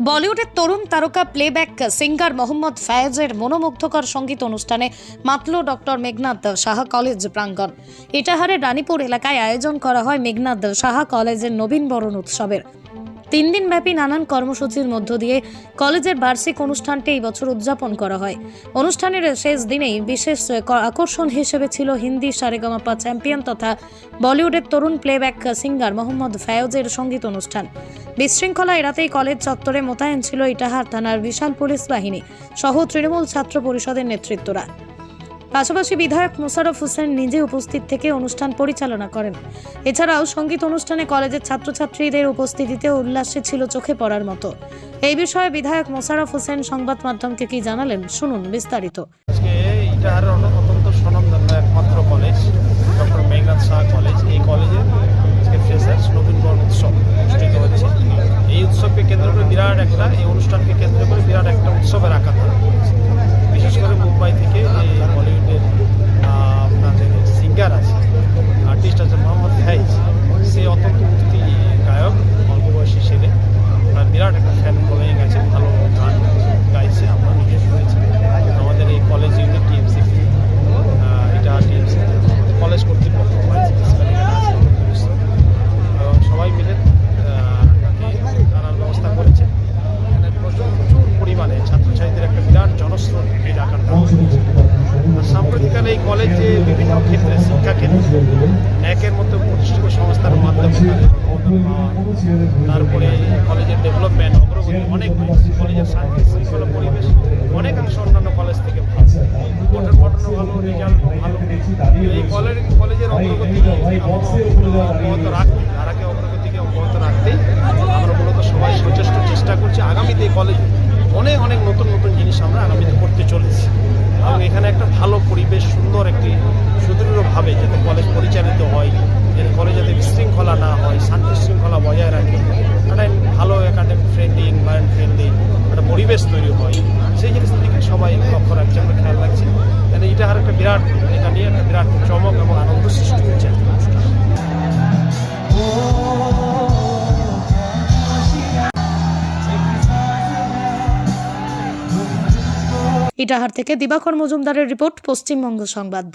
বলিউডের তরুণ তারকা playback singer Mohammad ফায়েজের মনোমুগ্ধকর সংগীত অনুষ্ঠানে মাতল ডক্টর মেঘনাথ সাহা কলেজ প্রাঙ্গণ। ইটাহারের রানীপুর এলাকায় আয়োজন করা হয় মেঘনাথ সাহা কলেজের নবীনবরণ উৎসবের। তিন দিনব্যাপী নানান কর্মসূচির মধ্য দিয়ে কলেজের বার্ষিক অনুষ্ঠানটি এই বছর উদযাপন করা হয়। অনুষ্ঠানের শেষ দিনেই বিশেষ আকর্ষণ হিসেবে ছিল হিন্দি সারেগামাপা চ্যাম্পিয়ন তথা বলিউডের তরুণ প্লেব্যাক সিঙ্গার মোহাম্মদ ফায়েজের সংগীত অনুষ্ঠান। বিশৃঙ্খলা এড়াতেই কলেজ চত্বরে মোতায়েন ছিল ইটাহার থানার বিশাল পুলিশ বাহিনী সহ তৃণমূল ছাত্র পরিষদের নেতৃত্বরা। পাশাপাশি বিধায়ক মোশাররফ হোসেন নিজে উপস্থিত থেকে অনুষ্ঠান পরিচালনা করেন। এছাড়াও সংগীত অনুষ্ঠানে কলেজের ছাত্রছাত্রীদের উপস্থিতিতে উল্লাসে ছিল চোখে পড়ার মতো। এই বিষয়ে বিধায়ক মোশাররফ হোসেন সংবাদ মাধ্যমকে কি জানালেন, শুনুন বিস্তারিত। একমাত্র কলেজ এই হচ্ছে। এই উৎসবকে কেন্দ্র করে বিরাট একটা, এই অনুষ্ঠানকে কেন্দ্র করে বিরাট একটা উৎসবের আকার ধারণ করেছে বিশেষ করে মুম্বাই থেকে এই বলিউডের আহ, আপনাদের সিঙ্গার আছে আর্টিস্ট আছে মোহাম্মদ ফাইজ, সে অত্যন্ত উঠতি গায়ক অল্প বয়সী ছেলে। তার বিরাট একটা ফ্যান ফলোয়িং আছে, ভালো গান গাইছে, আমরা নিজে শুনেছি। আমাদের এই কলেজ ইউনিট টিএমসি এটা টিএমসি কলেজ কর্তৃপক্ষ সবাই মিলে নানান ব্যবস্থা করেছে। এখানে প্রচুর পরিমাণে ছাত্রছাত্রীদের একটা বিরাট জনস্রোত ধারণ আর সাম্প্রতিককালে এই কলেজে বিভিন্ন ক্ষেত্রে শিক্ষা তারপরে কলেজের ডেভেলপমেন্ট অগ্রগতি, অনেক কলেজের শান্তি শৃঙ্খলা, পরিবেশ অনেকাংশ অন্যান্য কলেজ থেকে ভালো। পঠন ভালো রেজাল্ট ভালো। এই কলেজ কলেজের অগ্রগতি অব্যাহত রাখতে ধারাকে অগ্রগতিকে অব্যাহত রাখতেই আমরা মূলত সবাই সচেষ্ট চেষ্টা করছি। আগামীতে কলেজে অনেক অনেক নতুন নতুন জিনিস আমরা আগামীতে করতে চলেছি। এবং এখানে একটা ভালো পরিবেশ, সুন্দর একটি সুদৃঢ়ভাবে যাতে কলেজ পরিচালিত হয় এর কলেজ যাতে বিশৃঙ্খলা না হয় শান্তি শৃঙ্খলা বজায় রাখে একটা ভালো একাডেমিক ফ্রেন্ডলি এনভায়রনমেন্ট ফ্রেন্ডলি একটা পরিবেশ তৈরি হয় সেই জিনিসের দিকে সবাই লক্ষ্য রাখছে আমরা খেয়াল রাখছি। তাহলে এটা আর একটা বিরাট, এটা নিয়ে একটা বিরাট চমক এবং আনন্দ সৃষ্টি হয়েছে ইটাহার থেকে দিবাকর মজুমদারের রিপোর্ট, পশ্চিমবঙ্গ সংবাদ।